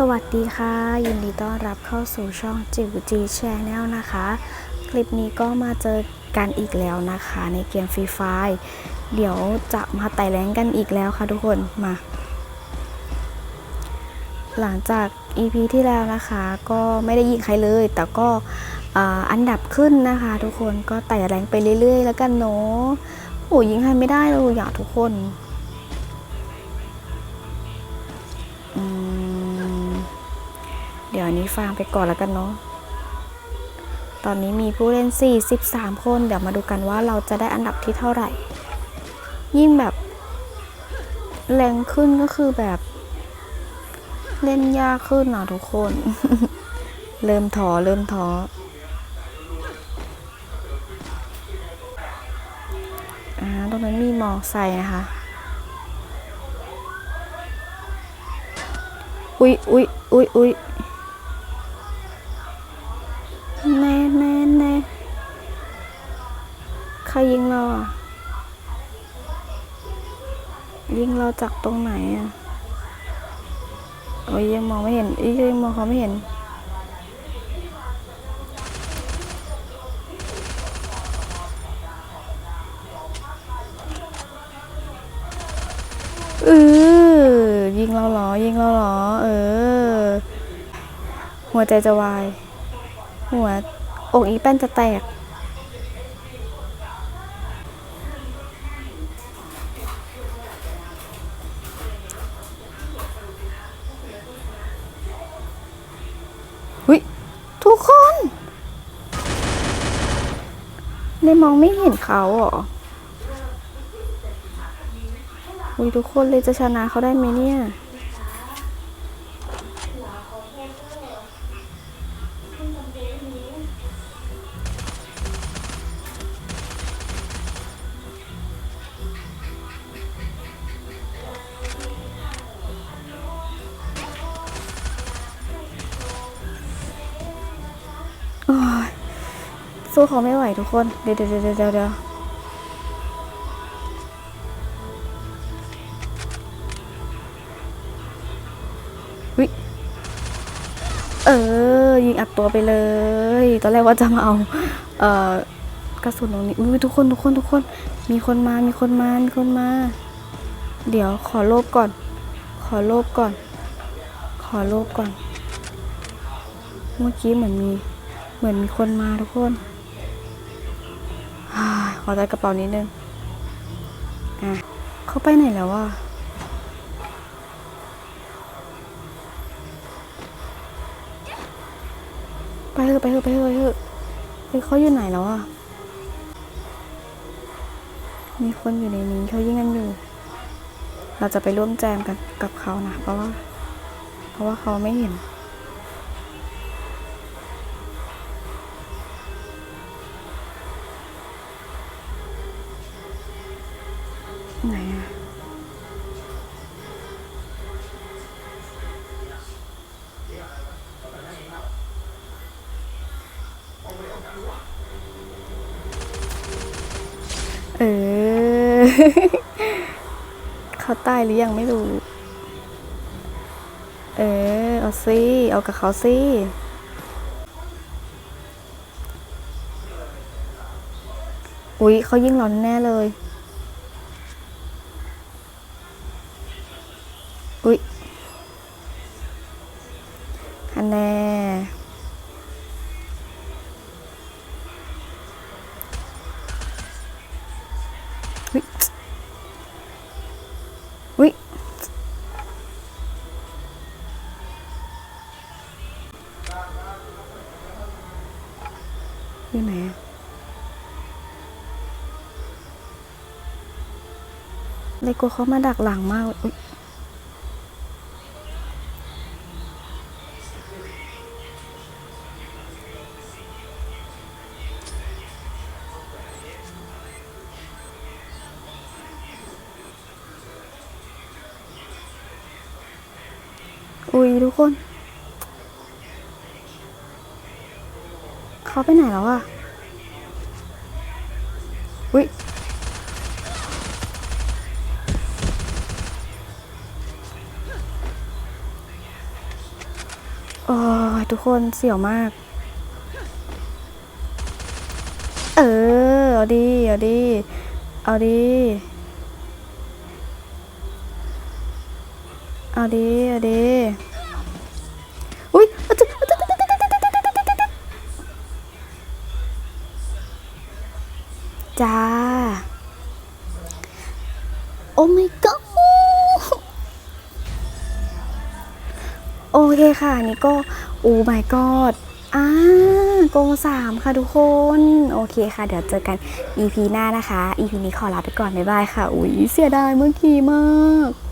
สวัสดีค่ะ ยินดีต้อนรับเข้าสู่ช่องจิ๋วจีแชนแนลนะคะ คลิปนี้ก็มาเจอกันอีกแล้วนะคะ ในเกมฟรีไฟเดี๋ยวจะมาไต่แรงกันอีกแล้วค่ะทุกคนมา หลังจาก EP ที่แล้วนะคะ ก็ไม่ได้ยิงใครเลย แต่ก็อันดับขึ้นนะคะ ทุกคนก็ไต่แรงไปเรื่อยๆ แล้วกันเนาะโอ้ยิงใครไม่ได้เลยอยากทุกคน เดี๋ยวอันนี้ฟังไปก่อนแล้วกันเนาะ ตอนนี้มีผู้เล่น 43 คน เดี๋ยวมาดูกันว่าเราจะได้อันดับที่เท่าไหร่ ยิ่งแบบแรงขึ้นก็คือแบบเล่นยากขึ้นอะทุกคน เริ่มท้อเริ่มท้ออ่าตรงนั้นมีมอไซค์นะคะ อุ๊ยอุ๊ยอุ๊ยอุ๊ย ครยิงเราอะ ยิงเราจากตรงไหนอะ โอ้ยยังมองไม่เห็นอีกยังมองเขาไม่เห็น เออ ยิงเราเหรอ ยิงเราเหรอ เออ หัวใจจะวาย หัวอกอีแป้นจะแตก หุยทุกคนเลยมองไม่เห็นเขาเหรออุ้ยทุกคนเลยจะชนะเขาได้ไหมเนี่ย สู้เขาไม่ไหวทุกคนเดี๋ยวเดี๋ยวเดี๋ยวเดี๋ยวเดี๋ยววิเออ ยิงอัดตัวไปเลย ตอนแรกว่าจะมาเอา เอ่อกระสุนตรงนี้อุ้ยทุกคนทุกคนทุกคน มีคนมา มีคนมา มีคนมา เดี๋ยวขอโลบก่อน ขอโลบก่อน ขอโลบก่อน เมื่อกี้เหมือนมี เหมือนมีคนมาทุกคนขอใส่กระเป๋านิดนึงอะเขาไปไหนแล้ววะไปเถอะไปเถอะไปเถอะไปเถอะเฮ้ยเขาอยู่ไหนแล้วอะ มีคนอยู่ในนี้เขายิงกันอยู่ เราจะไปร่วมแจมกันกับเขานะเพราะว่า เพราะว่าเขาไม่เห็น ไหนอะเออ เขาตายหรือยังไม่รู้ เออ เอาสิเอากับเขาสิอุ๊ยเขายิงเราแน่เลย อยู่ไหนเลยกลัวเขามาดักหลังมากอุ๊ยอุ้ยทุกคน เขาไปไหนแล้วอะอุ้ยโอ้ยทุกคนเสี่ยวมาก เออ เอาดี เอาดี เอาดี เอาดี เอาดี จ้า โอ้ my god โอเคค่ะนี่ก็โอ้ my god อ่าโกงสามค่ะทุกคน โอเคค่ะ เดี๋ยวเจอกัน EP หน้านะคะ EP นี้ขอลาไปก่อน บ๊ายบายค่ะ อุ้ยเสียดายเมื่อกี้มาก